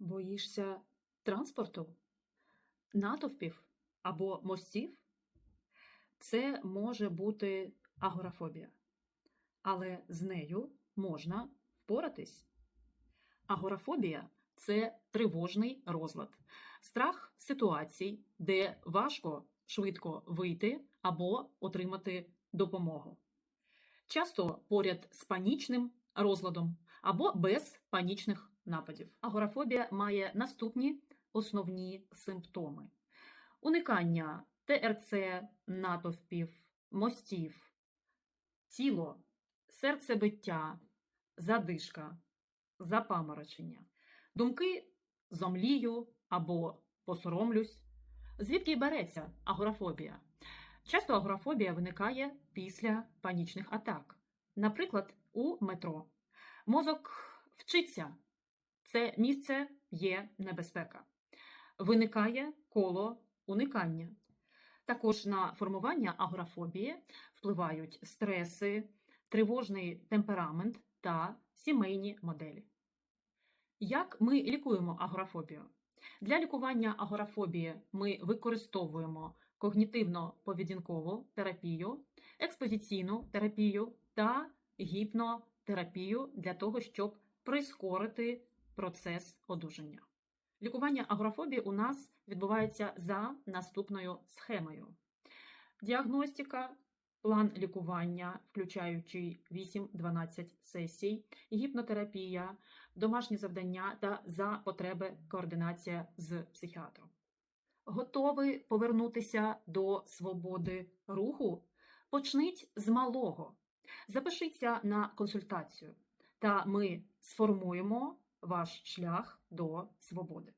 Боїшся транспорту, натовпів або мостів? Це може бути агорафобія, але з нею можна впоратись. Агорафобія це тривожний розлад, страх ситуацій, де важко швидко вийти або отримати допомогу. Часто поряд з панічним розладом або без панічних нападів. Агорафобія має наступні основні симптоми: уникання ТРЦ, натовпів, мостів, тіло, серцебиття, задишка, запаморочення, думки зомлію або посоромлюсь. Звідки й береться агорафобія? Часто агорафобія виникає після панічних атак, наприклад, у метро. Мозок вчиться, це місце є небезпека. Виникає коло уникання. Також на формування агорафобії впливають стреси, тривожний темперамент та сімейні моделі. Як ми лікуємо агорафобію? Для лікування агорафобії ми використовуємо когнітивно-поведінкову терапію, експозиційну терапію та гіпнотерапію для того, щоб прискорити процес одужання. Лікування агорафобії у нас відбувається за наступною схемою: діагностика, план лікування, включаючи 8-12 сесій, гіпнотерапія, домашні завдання та за потреби координація з психіатром. Готові повернутися до свободи руху? Почніть з малого. Запишіться на консультацію, та ми сформуємо ваш шлях до свободи.